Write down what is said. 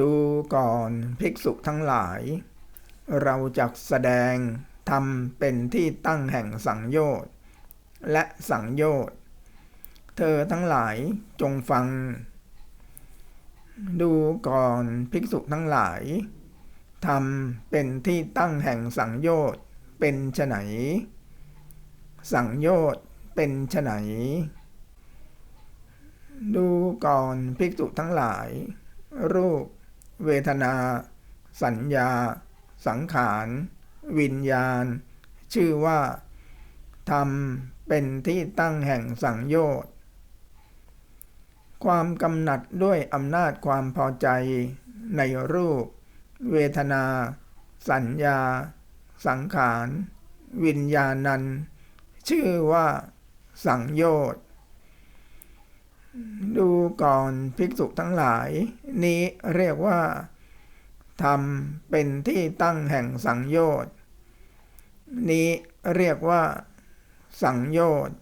ดูก่อนภิกษุทั้งหลาย เราจะแสดงทำเป็นที่ตั้งแห่งสังโยชน์และสังโยชน์ เธอทั้งหลายจงฟัง ดูก่อนภิกษุทั้งหลายทำเป็นที่ตั้งแห่งสังโยชน์เป็นไฉนสังโยชน์เป็นไฉนดูก่อนภิกษุทั้งหลาย รูป เวทนา สัญญา สังขาร วิญญาณ ชื่อว่า ธรรมเป็นที่ตั้งแห่งสังโยชน์ ความกำหนัดด้วยอำนาจความพอใจในรูป เวทนา สัญญา สังขาร วิญญาณนัน ชื่อว่า สังโยชน์ ก่อนภิกษุทั้งหลาย นี้เรียกว่าธรรมเป็นที่ตั้งแห่งสังโยชน์นี้เรียกว่าสังโยชน์